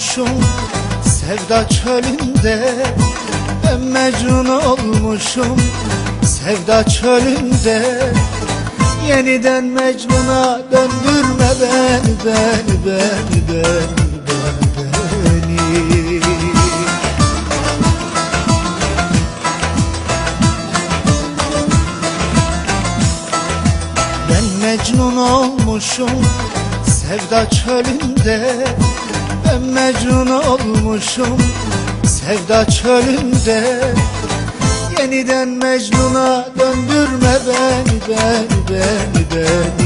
olmuşum sevda çölünde Ben Mecnun olmuşum sevda çölünde Yeniden Mecnun'a döndürme beni beni beni beni beni. Ben Mecnun olmuşum sevda çölünde Ben Mecnun olmuşum sevda çölünde. Yeniden Mecnun'a döndürme beni beni beni beni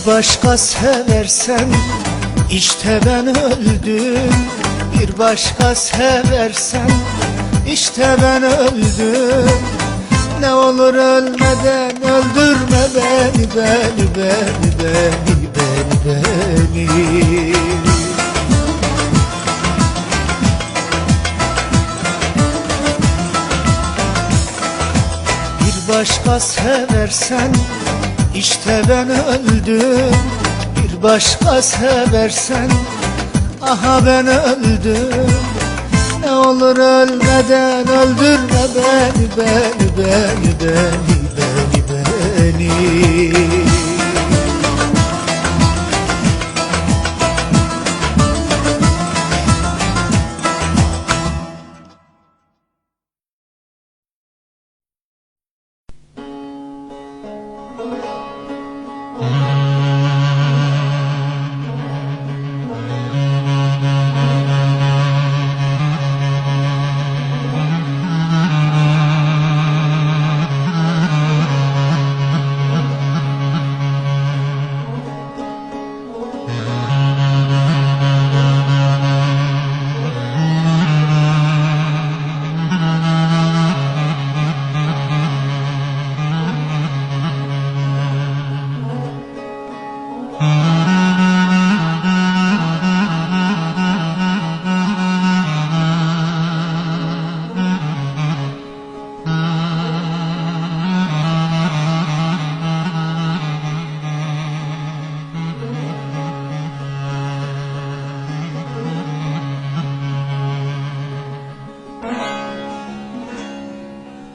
Bir başka seversen işte ben öldüm. Bir başka seversen işte ben öldüm. Ne olur ölmeden öldürme beni beni beni beni beni beni. Bir başka seversen işte ben öldüm. Bir başka seversen aha ben öldüm. Ne olur ölmeden öldürme beni beni beni beni beni beni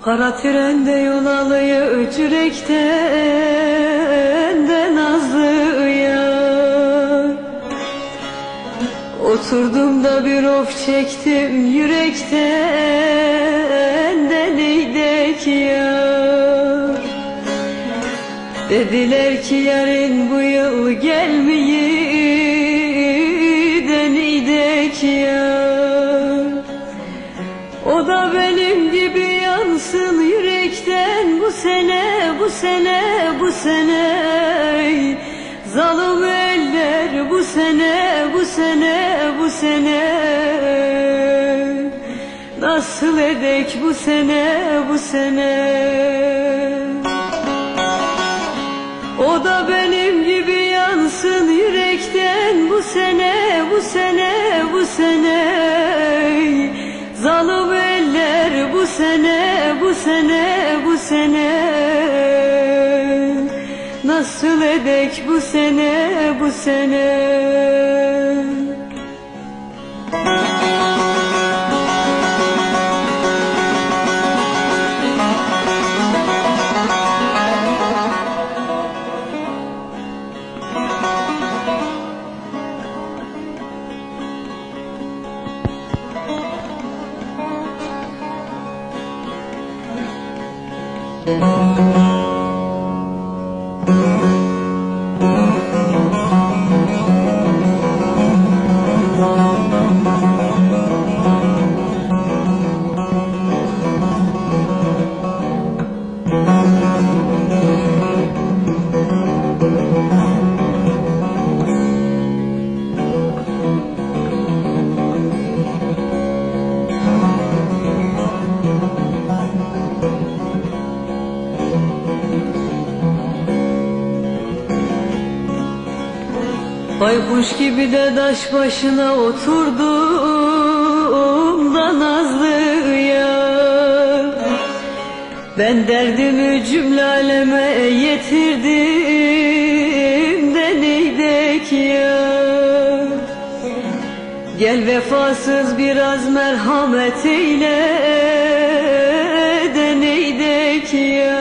Kara trende yol alıyor yürekten de nazlı yar Oturdum da bir of çektim yürekten de neydek yar Dediler ki yarın bu yıl gelmeyi sene, bu sene, Zalim eller bu sene, bu sene, bu sene. Nasıl edek bu sene bu sene? O da benim gibi yansın yürekten. Bu sene bu sene bu sene. Zalim eller bu sene bu sene bu sene Nasıl edek bu sene bu sene Baykuş gibi de taş başına oturdum da nazlı yar Ben derdimi cümle aleme yetirdim de neydek yar Gel vefasız biraz merhamet eyle de neydek yar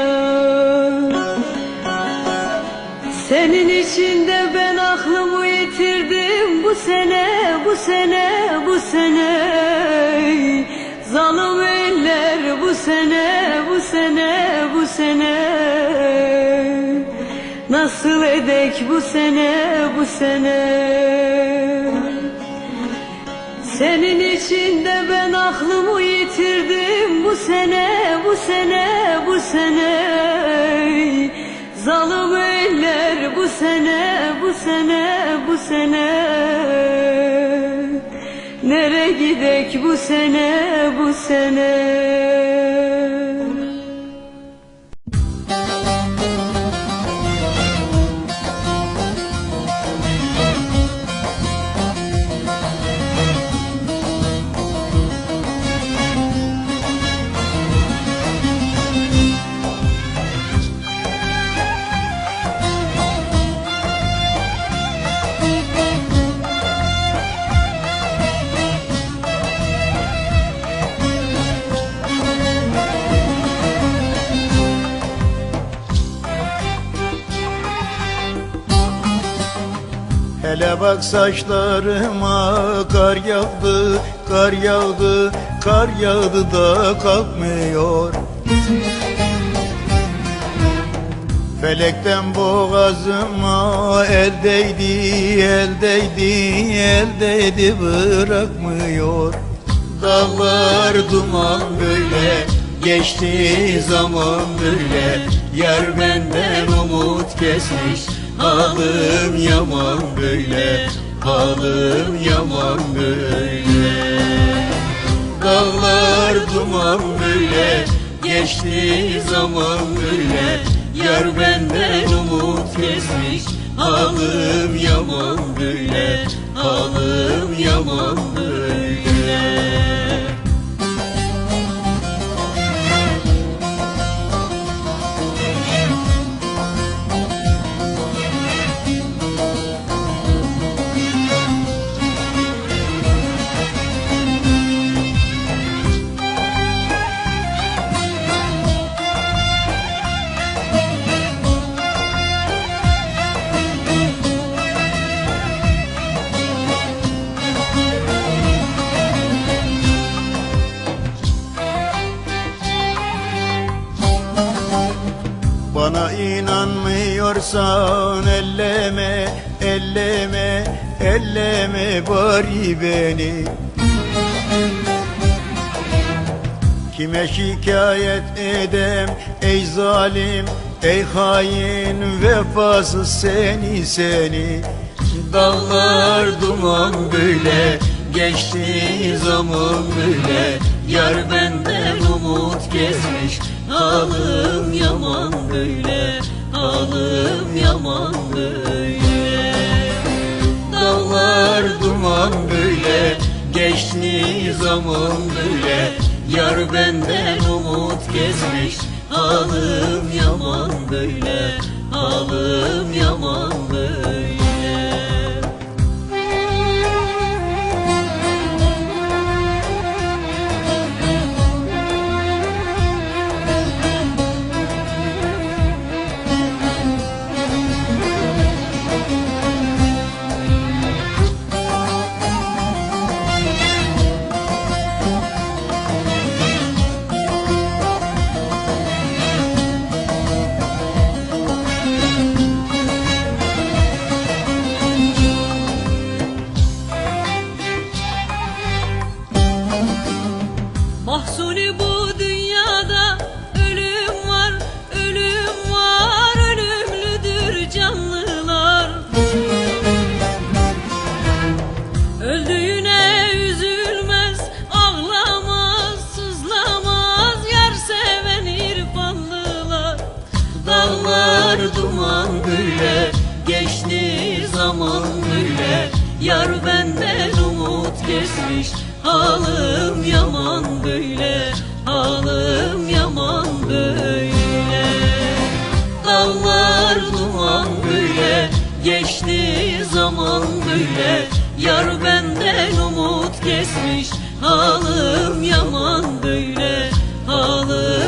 senin için bu sene, bu sene, bu sene. Zalim eller bu sene, bu sene, bu sene. Nasıl edek bu sene, bu sene. Senin için de ben aklımı yitirdim bu sene, bu sene, bu sene. Zalim eller bu sene, bu sene, bu sene. Nere gidek bu sene, bu sene. Bak saçlarıma kar yağdı, kar yağdı, kar yağdı da kalkmıyor. Felekten boğazıma el değdi, el değdi, el değdi bırakmıyor. Dağlar duman böyle, geçti zaman böyle. Yar benden umut kesmiş, halim yaman böyle, halim yaman böyle. Dağlar duman böyle Geçti zaman böyle Yar benden umut kesmiş Halim yaman böyle Halim yaman böyle olsan elleme elleme elleme bari beni. Kime şikayet edem ey zalim ey hain vefasız seni seni. Dallar duman böyle geçti zaman böyle. Yar benden umut kesmiş Halım yaman böyle Halım zaman böyle Yar benden umut kesmiş. Halim yaman böyle Halim yaman zaman böyle. Yar benden umut kesmiş Halim yaman böyle. Halim